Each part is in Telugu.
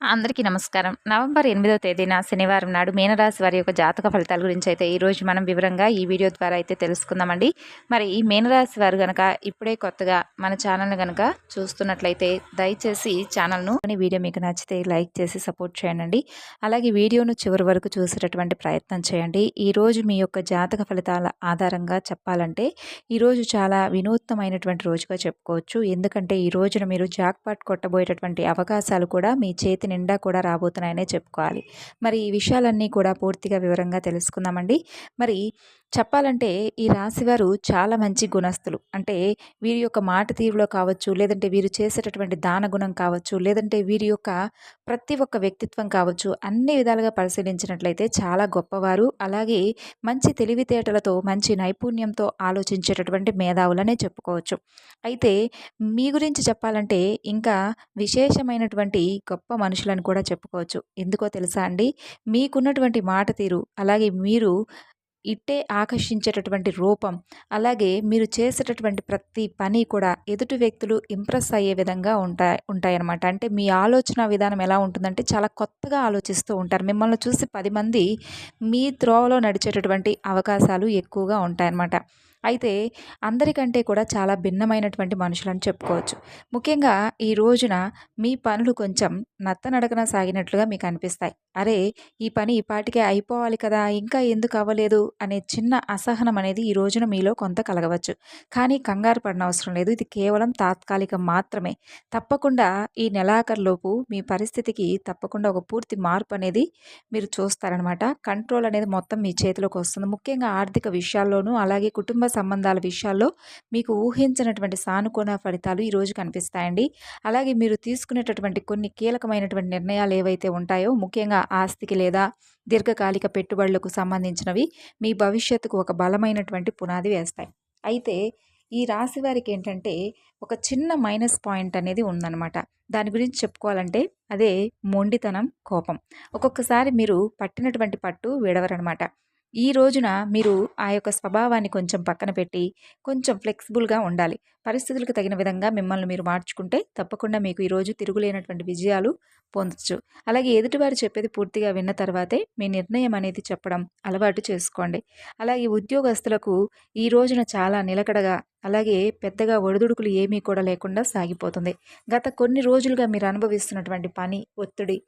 అందరికీ నమస్కారం. నవంబర్ ఎనిమిదవ తేదీన శనివారం నాడు మీనరాశి వారి యొక్క జాతక ఫలితాల గురించి అయితే ఈరోజు మనం వివరంగా ఈ వీడియో ద్వారా అయితే తెలుసుకుందామండి. మరి ఈ మీనరాశి వారు కనుక ఇప్పుడే కొత్తగా మన ఛానల్ని కనుక చూస్తున్నట్లయితే దయచేసి ఛానల్ను వీడియో మీకు నచ్చితే లైక్ చేసి సపోర్ట్ చేయండి. అలాగే వీడియోను చివరి వరకు చూసేటటువంటి ప్రయత్నం చేయండి. ఈరోజు మీ యొక్క జాతక ఫలితాల ఆధారంగా చెప్పాలంటే ఈరోజు చాలా వినూత్నమైనటువంటి రోజుగా చెప్పుకోవచ్చు. ఎందుకంటే ఈ రోజున మీరు జాక్పాట్ కొట్టబోయేటటువంటి అవకాశాలు కూడా మీ చేతి నిండా కూడా రాబోతున్నాయనే చెప్పుకోవాలి. మరి ఈ విషయాలన్నీ కూడా పూర్తిగా వివరంగా తెలుసుకుందామండి. మరి చెప్పాలంటే ఈ రాశివారు చాలా మంచి గుణస్తులు అంటే వీరి యొక్క మాట తీరులో కావచ్చు లేదంటే వీరు చేసేటటువంటి దాన గుణం కావచ్చు లేదంటే వీరి యొక్క ప్రతి ఒక్క వ్యక్తిత్వం కావచ్చు అన్ని విధాలుగా పరిశీలించినట్లయితే చాలా గొప్పవారు. అలాగే మంచి తెలివితేటలతో మంచి నైపుణ్యంతో ఆలోచించేటటువంటి మేధావులనే చెప్పుకోవచ్చు. అయితే మీ గురించి చెప్పాలంటే ఇంకా విశేషమైనటువంటి గొప్ప మనుషులను కూడా చెప్పుకోవచ్చు. ఎందుకో తెలుసా అండి? మీకున్నటువంటి మాట తీరు అలాగే మీరు ఇట్టే ఆకర్షించేటటువంటి రూపం. అలాగే మీరు చేసేటటువంటి ప్రతి పని కూడా ఎదుటి వ్యక్తులు ఇంప్రెస్ అయ్యే విధంగా ఉంటాయి ఉంటాయన్నమాట. అంటే మీ ఆలోచన విధానం ఎలా ఉంటుందంటే చాలా కొత్తగా ఆలోచిస్తూ ఉంటారు. మిమ్మల్ని చూసి పది మంది మీ త్రోవలో నడిచేటటువంటి అవకాశాలు ఎక్కువగా ఉంటాయన్నమాట. అయితే అందరికంటే కూడా చాలా భిన్నమైనటువంటి మనుషులని చెప్పుకోవచ్చు. ముఖ్యంగా ఈ రోజున మీ పనులు కొంచెం నత్తనడకన సాగినట్లుగా మీకు అనిపిస్తాయి. అరే ఈ పని ఇప్పటికే అయిపోవాలి కదా ఇంకా ఎందుకు అవ్వలేదు అనే చిన్న అసహనం అనేది ఈ రోజున మీలో కొంత కలగవచ్చు. కానీ కంగారు పడిన అవసరం లేదు. ఇది కేవలం తాత్కాలికం మాత్రమే. తప్పకుండా ఈ నెలాఖరులోపు మీ పరిస్థితికి తప్పకుండా ఒక పూర్తి మార్పు అనేది మీరు చూస్తారనమాట. కంట్రోల్ అనేది మొత్తం మీ చేతిలోకి వస్తుంది. ముఖ్యంగా ఆర్థిక విషయాల్లోనూ అలాగే కుటుంబ సంబంధాల విషయాల్లో మీకు ఊహించినటువంటి సానుకూల ఫలితాలు ఈరోజు కనిపిస్తాయండి. అలాగే మీరు తీసుకునేటటువంటి కొన్ని కీలకమైనటువంటి నిర్ణయాలు ఏవైతే ఉంటాయో ముఖ్యంగా ఆస్తికి లేదా దీర్ఘకాలిక పెట్టుబడులకు సంబంధించినవి మీ భవిష్యత్తుకు ఒక బలమైనటువంటి పునాది వేస్తాయి. అయితే ఈ రాశి వారికి ఏంటంటే ఒక చిన్న మైనస్ పాయింట్ అనేది ఉందన్నమాట. దాని గురించి చెప్పుకోవాలంటే అదే మొండితనం కోపం. ఒక్కొక్కసారి మీరు పట్టినటువంటి పట్టు విడవరనమాట ఈ రోజున మీరు ఆ యొక్క స్వభావాన్ని కొంచెం పక్కన పెట్టి కొంచెం ఫ్లెక్సిబుల్గా ఉండాలి. పరిస్థితులకు తగిన విధంగా మిమ్మల్ని మీరు మార్చుకుంటే తప్పకుండా మీకు ఈరోజు తిరుగులేనటువంటి విజయాలు పొందొచ్చు. అలాగే ఎదుటివారు చెప్పేది పూర్తిగా విన్న తర్వాతే మీ నిర్ణయం అనేది చెప్పడం అలవాటు చేసుకోండి. అలాగే ఉద్యోగస్తులకు ఈ రోజున చాలా నిలకడగా అలాగే పెద్దగా ఒడిదుడుకులు ఏమీ కూడా లేకుండా సాగిపోతుంది. గత కొన్ని రోజులుగా మీరు అనుభవిస్తున్నటువంటి పని ఒత్తిడి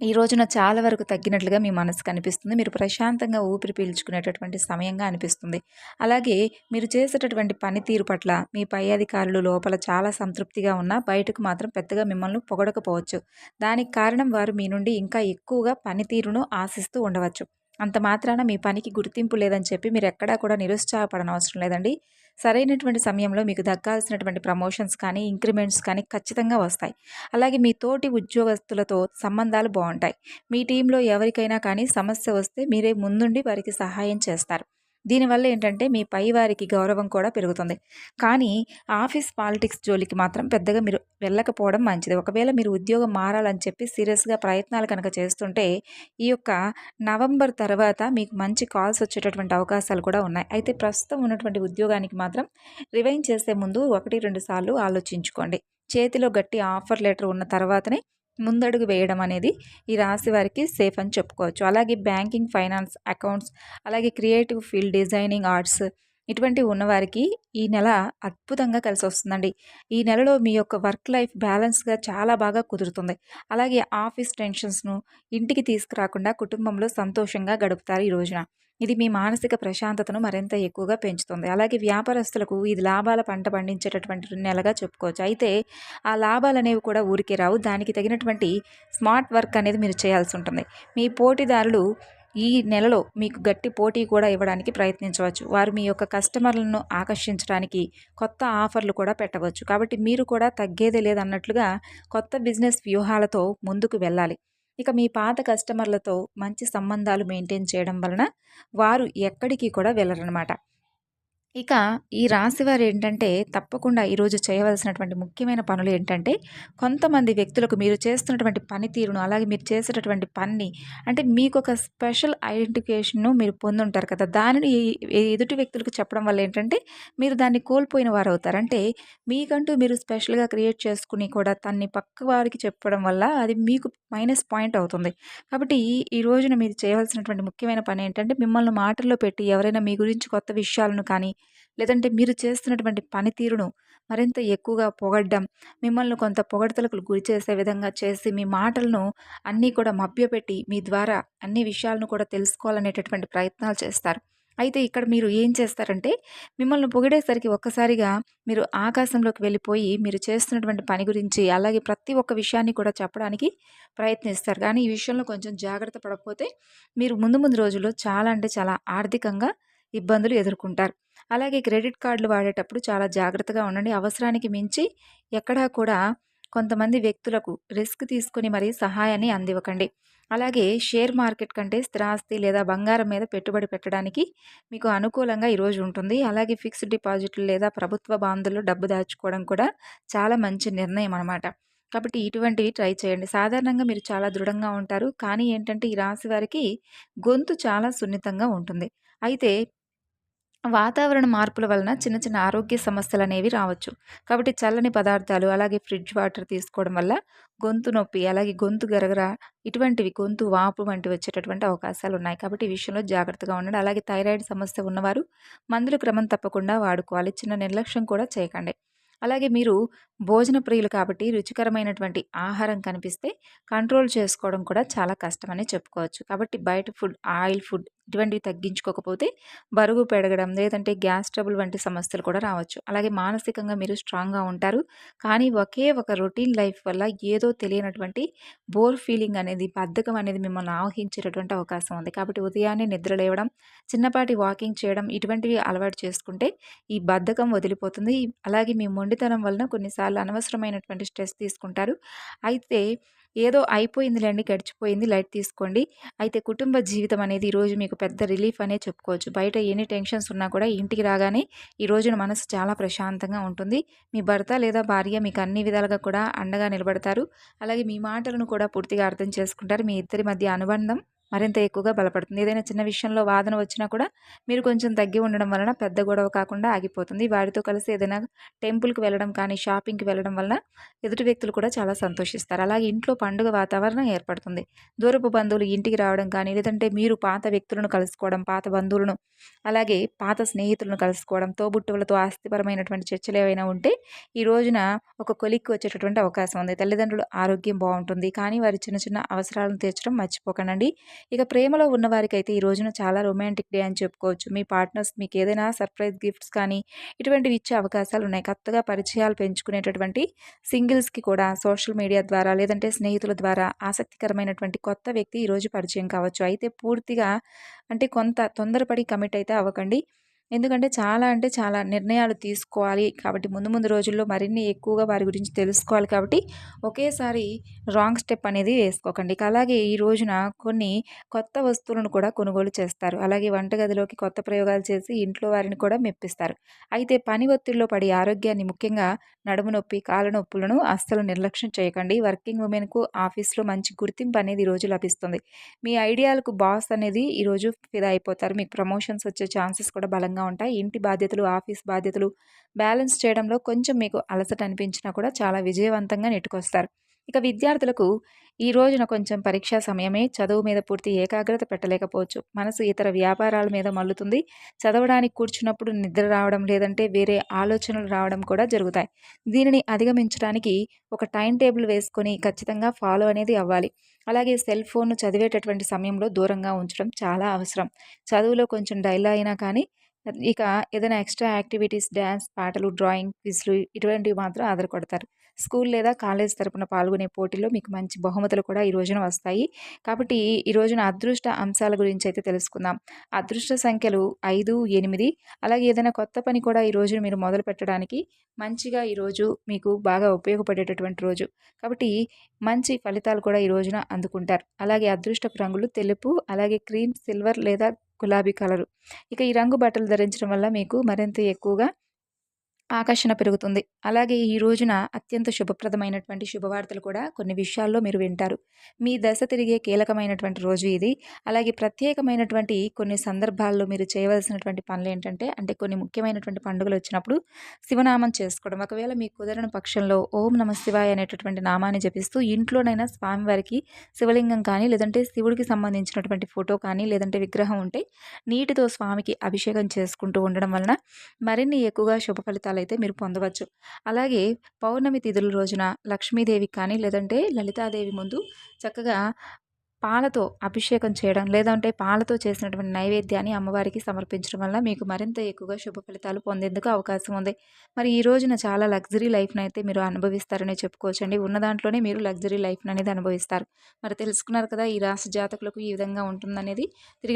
ఈ రోజున చాలా వరకు తగ్గినట్లుగా మీ మనసు కనిపిస్తుంది. మీరు ప్రశాంతంగా ఊపిరి పీల్చుకునేటటువంటి సమయంగా అనిపిస్తుంది. అలాగే మీరు చేసేటటువంటి పనితీరు పట్ల మీ పై అధికారులు లోపల చాలా సంతృప్తిగా ఉన్నా బయటకు మాత్రం పెద్దగా మిమ్మల్ని పొగడకపోవచ్చు. దానికి కారణం వారు మీ నుండి ఇంకా ఎక్కువగా పనితీరును ఆశిస్తూ ఉండవచ్చు. అంత మాత్రాన మీ పనికి గుర్తింపు లేదని చెప్పి మీరు ఎక్కడా కూడా నిరుత్సాహపడనవసరం లేదండి. సరైనటువంటి సమయంలో మీకు దక్కాల్సినటువంటి ప్రమోషన్స్ కానీ ఇంక్రిమెంట్స్ కానీ ఖచ్చితంగా వస్తాయి. అలాగే మీ తోటి ఉద్యోగస్తులతో సంబంధాలు బాగుంటాయి. మీ టీంలో ఎవరికైనా కానీ సమస్య వస్తే మీరే ముందుండి వారికి సహాయం చేస్తారు. దీనివల్ల ఏంటంటే మీ పై వారికి గౌరవం కూడా పెరుగుతుంది. కానీ ఆఫీస్ పాలిటిక్స్ జోలికి మాత్రం పెద్దగా మీరు వెళ్ళకపోవడం మంచిది. ఒకవేళ మీరు ఉద్యోగం మారాలని చెప్పి సీరియస్గా ప్రయత్నాలు కనుక చేస్తుంటే ఈ యొక్క నవంబర్ తర్వాత మీకు మంచి కాల్స్ వచ్చేటటువంటి అవకాశాలు కూడా ఉన్నాయి. అయితే ప్రస్తుతం ఉన్నటువంటి ఉద్యోగానికి మాత్రం రివైన్ చేసే ముందు ఒకటి రెండు సార్లు ఆలోచించుకోండి. చేతిలో గట్టి ఆఫర్ లెటర్ ఉన్న తర్వాతనే ముందడుగు వేయడం అనేది ఈ రాశి వారికి సేఫ్ అని చెప్పుకోవచ్చు. అలాగే బ్యాంకింగ్ ఫైనాన్స్ అకౌంట్స్ అలాగే క్రియేటివ్ ఫీల్డ్ డిజైనింగ్ ఆర్ట్స్ ఇటువంటివి ఉన్నవారికి ఈ నెల అద్భుతంగా కలిసి వస్తుందండి ఈ నెలలో మీ యొక్క వర్క్ లైఫ్ బ్యాలెన్స్గా చాలా బాగా కుదురుతుంది. అలాగే ఆఫీస్ టెన్షన్స్ను ఇంటికి తీసుకురాకుండా కుటుంబంలో సంతోషంగా గడుపుతారు ఈ రోజున. ఇది మీ మానసిక ప్రశాంతతను మరింత ఎక్కువగా పెంచుతుంది. అలాగే వ్యాపారస్తులకు ఇది లాభాల పంట పండించేటటువంటి నెలగా చెప్పుకోవచ్చు. అయితే ఆ లాభాలు అనేవి కూడా ఊరికే రావు. దానికి తగినటువంటి స్మార్ట్ వర్క్ అనేది మీరు చేయాల్సి ఉంటుంది. మీ పోటీదారులు ఈ నెలలో మీకు గట్టి పోటీ కూడా ఇవ్వడానికి ప్రయత్నించవచ్చు. వారు మీ యొక్క కస్టమర్లను ఆకర్షించడానికి కొత్త ఆఫర్లు కూడా పెట్టవచ్చు. కాబట్టి మీరు కూడా తగ్గేదే లేదన్నట్లుగా కొత్త బిజినెస్ వ్యూహాలతో ముందుకు వెళ్ళాలి. ఇక మీ పాత కస్టమర్లతో మంచి సంబంధాలు మెయింటైన్ చేయడం వలన వారు ఎక్కడికి కూడా వెళ్ళరనమాట ఇక ఈ రాశివారు ఏంటంటే తప్పకుండా ఈరోజు చేయవలసినటువంటి ముఖ్యమైన పనులు ఏంటంటే కొంతమంది వ్యక్తులకు మీరు చేస్తున్నటువంటి పనితీరును అలాగే మీరు చేసేటటువంటి పనిని అంటే మీకు ఒక స్పెషల్ ఐడెంటిఫికేషన్ను మీరు పొందుంటారు కదా. దానిని ఎదుటి వ్యక్తులకు చెప్పడం వల్ల ఏంటంటే మీరు దాన్ని కోల్పోయిన వారు అవుతారు అంటే మీకంటూ మీరు స్పెషల్గా క్రియేట్ చేసుకుని కూడా తన్ని పక్క వారికి చెప్పడం వల్ల అది మీకు మైనస్ పాయింట్ అవుతుంది. కాబట్టి ఈ రోజున మీరు చేయవలసినటువంటి ముఖ్యమైన పని ఏంటంటే మిమ్మల్ని మాటల్లో పెట్టి ఎవరైనా మీ గురించి కొత్త విషయాలను కానీ లేదంటే మీరు చేస్తున్నటువంటి పనితీరును మరింత ఎక్కువగా పొగడ్డం మిమ్మల్ని కొంత పొగడ్తలకు గురి చేసే విధంగా చేసి మీ మాటలను అన్నీ కూడా మభ్యపెట్టి మీ ద్వారా అన్ని విషయాలను కూడా తెలుసుకోవాలనేటటువంటి ప్రయత్నాలు చేస్తారు. అయితే ఇక్కడ మీరు ఏం చేస్తారంటే మిమ్మల్ని పొగిడేసరికి ఒక్కసారిగా మీరు ఆకాశంలోకి వెళ్ళిపోయి మీరు చేస్తున్నటువంటి పని గురించి అలాగే ప్రతి ఒక్క విషయాన్ని కూడా చెప్పడానికి ప్రయత్నిస్తారు. కానీ ఈ విషయంలో కొంచెం జాగ్రత్త పడకపోతే మీరు ముందు ముందు రోజుల్లో చాలా అంటే చాలా ఆర్థికంగా ఇబ్బందులు ఎదుర్కొంటారు. అలాగే క్రెడిట్ కార్డులు వాడేటప్పుడు చాలా జాగ్రత్తగా ఉండండి. అవసరానికి మించి ఎక్కడా కూడా కొంతమంది వ్యక్తులకు రిస్క్ తీసుకుని మరీ సహాయాన్ని అందివ్వకండి. అలాగే షేర్ మార్కెట్ కంటే స్థిరాస్తి లేదా బంగారం మీద పెట్టుబడి పెట్టడానికి మీకు అనుకూలంగా ఈరోజు ఉంటుంది. అలాగే ఫిక్స్డ్ డిపాజిట్లు లేదా ప్రభుత్వ బాంధుల్లో డబ్బు దాచుకోవడం కూడా చాలా మంచి నిర్ణయం అనమాట కాబట్టి ఇటువంటివి ట్రై చేయండి. సాధారణంగా మీరు చాలా దృఢంగా ఉంటారు. కానీ ఏంటంటే ఈ రాశి వారికి గొంతు చాలా సున్నితంగా ఉంటుంది. అయితే వాతావరణ మార్పుల వలన చిన్న చిన్న ఆరోగ్య సమస్యలు అనేవి రావచ్చు. కాబట్టి చల్లని పదార్థాలు అలాగే ఫ్రిడ్జ్ వాటర్ తీసుకోవడం వల్ల గొంతు నొప్పి అలాగే గొంతు గరగర ఇటువంటివి గొంతు వాపు వంటివి వచ్చేటటువంటి అవకాశాలు ఉన్నాయి. కాబట్టి ఈ విషయంలో జాగ్రత్తగా ఉండండి. అలాగే థైరాయిడ్ సమస్య ఉన్నవారు మందులు క్రమం తప్పకుండా వాడుకోవాలి. చిన్న నిర్లక్ష్యం కూడా చేయకండి. అలాగే మీరు భోజన ప్రియులు కాబట్టి రుచికరమైనటువంటి ఆహారం కనిపిస్తే కంట్రోల్ చేసుకోవడం కూడా చాలా కష్టమని చెప్పుకోవచ్చు. కాబట్టి బయట ఫుడ్ ఆయిల్ ఫుడ్ ఇటువంటివి తగ్గించుకోకపోతే బరువు పెరగడం లేదంటే గ్యాస్ ట్రబుల్ వంటి సమస్యలు కూడా రావచ్చు. అలాగే మానసికంగా మీరు స్ట్రాంగ్గా ఉంటారు. కానీ ఒకే ఒక రొటీన్ లైఫ్ వల్ల ఏదో తెలియనటువంటి బోర్ ఫీలింగ్ అనేది బద్ధకం అనేది మిమ్మల్ని ఆవహించేటటువంటి అవకాశం ఉంది. కాబట్టి ఉదయాన్నే నిద్ర లేవడం చిన్నపాటి వాకింగ్ చేయడం ఇటువంటివి అలవాటు చేసుకుంటే ఈ బద్ధకం వదిలిపోతుంది. అలాగే మీ మొండితనం వలన కొన్నిసార్లు అనవసరమైనటువంటి స్ట్రెస్ తీసుకుంటారు. అయితే ఏదో అయిపోయిందిలేండి గడిచిపోయింది లైట్ తీసుకోండి. అయితే కుటుంబ జీవితం అనేది ఈరోజు మీకు పెద్ద రిలీఫ్ అనే చెప్పుకోవచ్చు. బయట ఎన్ని టెన్షన్స్ ఉన్నా కూడా ఇంటికి రాగానే ఈ రోజున మనసు చాలా ప్రశాంతంగా ఉంటుంది. మీ భర్త లేదా భార్య మీకు అన్ని విధాలుగా కూడా అండగా నిలబడతారు. అలాగే మీ మాటలను కూడా పూర్తిగా అర్థం చేసుకుంటారు. మీ ఇద్దరి మధ్య అనుబంధం మరింత ఎక్కువగా బలపడుతుంది. ఏదైనా చిన్న విషయంలో వాదన వచ్చినా కూడా మీరు కొంచెం తగ్గి ఉండడం వలన పెద్ద గొడవ కాకుండా ఆగిపోతుంది. వారితో కలిసి ఏదైనా టెంపుల్కి వెళ్ళడం కానీ షాపింగ్కి వెళ్ళడం వలన ఎదుటి వ్యక్తులు కూడా చాలా సంతోషిస్తారు. అలాగే ఇంట్లో పండుగ వాతావరణం ఏర్పడుతుంది. దూరపు బంధువులు ఇంటికి రావడం కానీ లేదంటే మీరు పాత వ్యక్తులను కలుసుకోవడం పాత బంధువులను అలాగే పాత స్నేహితులను కలుసుకోవడం తోబుట్టువులతో ఆస్తిపరమైనటువంటి చర్చలు ఏవైనా ఉంటే ఈ రోజున ఒక కొలిక్కి వచ్చేటటువంటి అవకాశం ఉంది. తల్లిదండ్రులు ఆరోగ్యం బాగుంటుంది. కానీ వారి చిన్న చిన్న అవసరాలను తీర్చడం మర్చిపోకండి ఇక ప్రేమలో ఉన్నవారికైతే ఈ రోజున చాలా రొమాంటిక్ డే అని చెప్పుకోవచ్చు. మీ పార్ట్నర్స్ మీకు ఏదైనా సర్ప్రైజ్ గిఫ్ట్స్ కానీ ఇటువంటివి ఇచ్చే అవకాశాలు ఉన్నాయి. కొత్తగా పరిచయాలు పెంచుకునేటటువంటి సింగిల్స్కి కూడా సోషల్ మీడియా ద్వారా లేదంటే స్నేహితుల ద్వారా ఆసక్తికరమైనటువంటి కొత్త వ్యక్తి ఈరోజు పరిచయం కావచ్చు. అయితే పూర్తిగా అంటే కొంత తొందరపడి కమిట్ అయితే అవ్వకండి. ఎందుకంటే చాలా అంటే చాలా నిర్ణయాలు తీసుకోవాలి కాబట్టి ముందు ముందు రోజుల్లో మరిన్ని ఎక్కువగా వారి గురించి తెలుసుకోవాలి కాబట్టి ఒకేసారి రాంగ్ స్టెప్ అనేది వేసుకోకండి. అలాగే ఈ రోజున కొన్ని కొత్త వస్తువులను కూడా కొనుగోలు చేస్తారు. అలాగే వంటగదిలోకి కొత్త ప్రయోగాలు చేసి ఇంట్లో వారిని కూడా మెప్పిస్తారు. అయితే పని ఒత్తిడిలో పడి ఆరోగ్యాన్ని ముఖ్యంగా నడుము నొప్పి కాళ్ళ నొప్పులను అస్సలు నిర్లక్ష్యం చేయకండి. వర్కింగ్ ఉమెన్కు ఆఫీస్లో మంచి గుర్తింపు అనేది ఈరోజు లభిస్తుంది. మీ ఐడియాలకు బాస్ అనేది ఈరోజు ఫిదా అయిపోతారు. మీకు ప్రమోషన్స్ వచ్చే ఛాన్సెస్ కూడా బలంగా ఉంటాయి. ఇంటి బాధ్యతలు ఆఫీస్ బాధ్యతలు బ్యాలెన్స్ చేయడంలో కొంచెం మీకు అలసట అనిపించినా కూడా చాలా విజయవంతంగా నెట్టుకొస్తారు. ఇక విద్యార్థులకు ఈ రోజున కొంచెం పరీక్షా సమయమే చదువు మీద పూర్తి ఏకాగ్రత పెట్టలేకపోవచ్చు. మనసు ఇతర వ్యాపారాల మీద మల్లుతుంది. చదవడానికి కూర్చున్నప్పుడు నిద్ర రావడం లేదంటే వేరే ఆలోచనలు రావడం కూడా జరుగుతాయి. దీనిని అధిగమించడానికి ఒక టైం టేబుల్ వేసుకొని ఖచ్చితంగా ఫాలో అనేది అవ్వాలి. అలాగే సెల్ ఫోన్ను చదివేటటువంటి సమయంలో దూరంగా ఉంచడం చాలా అవసరం. చదువులో కొంచెం డైలా అయినా కానీ ఇక ఏదైనా ఎక్స్ట్రా యాక్టివిటీస్ డ్యాన్స్ పాటలు డ్రాయింగ్ క్విజ్లు ఇటువంటివి మాత్రం ఆధారపడతారు. స్కూల్ లేదా కాలేజ్ తరపున పాల్గొనే పోటీలో మీకు మంచి బహుమతులు కూడా ఈ రోజున వస్తాయి. కాబట్టి ఈ రోజున అదృష్ట అంశాల గురించి అయితే తెలుసుకుందాం. అదృష్ట సంఖ్యలు ఐదు ఎనిమిది అలాగే ఏదైనా కొత్త పని కూడా ఈ రోజున మీరు మొదలు పెట్టడానికి మంచిగా ఈరోజు మీకు బాగా ఉపయోగపడేటటువంటి రోజు. కాబట్టి మంచి ఫలితాలు కూడా ఈ రోజున అందుకుంటారు. అలాగే అదృష్టపు రంగులు తెలుపు అలాగే క్రీమ్ సిల్వర్ లేదా గులాబీ కలరు. ఇక ఈ రంగు బట్టలు ధరించడం వల్ల మీకు మరింత ఎక్కువగా ఆకర్షణ పెరుగుతుంది. అలాగే ఈ రోజున అత్యంత శుభప్రదమైనటువంటి శుభవార్తలు కూడా కొన్ని విషయాల్లో మీరు వింటారు. మీ దశ తిరిగే కీలకమైనటువంటి రోజు ఇది. అలాగే ప్రత్యేకమైనటువంటి కొన్ని సందర్భాల్లో మీరు చేయవలసినటువంటి పనులు ఏంటంటే అంటే కొన్ని ముఖ్యమైనటువంటి పండుగలు వచ్చినప్పుడు శివనామం చేసుకోవడం. ఒకవేళ మీ కుదరని పక్షంలో ఓం నమ శివాయ అనేటటువంటి నామాన్ని జపిస్తూ ఇంట్లోనైనా స్వామివారికి శివలింగం కానీ లేదంటే శివుడికి సంబంధించినటువంటి ఫోటో కానీ లేదంటే విగ్రహం ఉంటే నీటితో స్వామికి అభిషేకం చేసుకుంటూ ఉండడం వలన మరిన్ని ఎక్కువగా శుభ ఫలితాలు అయితే మీరు పొందవచ్చు. అలాగే పౌర్ణమి తిథుల రోజున లక్ష్మీదేవి కానీ లేదంటే లలితాదేవి ముందు చక్కగా పాలతో అభిషేకం చేయడం లేదంటే పాలతో చేసినటువంటి నైవేద్యాన్ని అమ్మవారికి సమర్పించడం వల్ల మీకు మరింత ఎక్కువగా శుభ ఫలితాలు పొందేందుకు అవకాశం ఉంది. మరి ఈ రోజున చాలా లగ్జరీ లైఫ్ని అయితే మీరు అనుభవిస్తారని చెప్పుకోవచ్చండి. ఉన్న దాంట్లోనే మీరు లగ్జరీ లైఫ్ అనేది అనుభవిస్తారు. మరి తెలుసుకున్నారు కదా ఈ రాశి జాతకులకు ఈ విధంగా ఉంటుందనేది. తిరిగి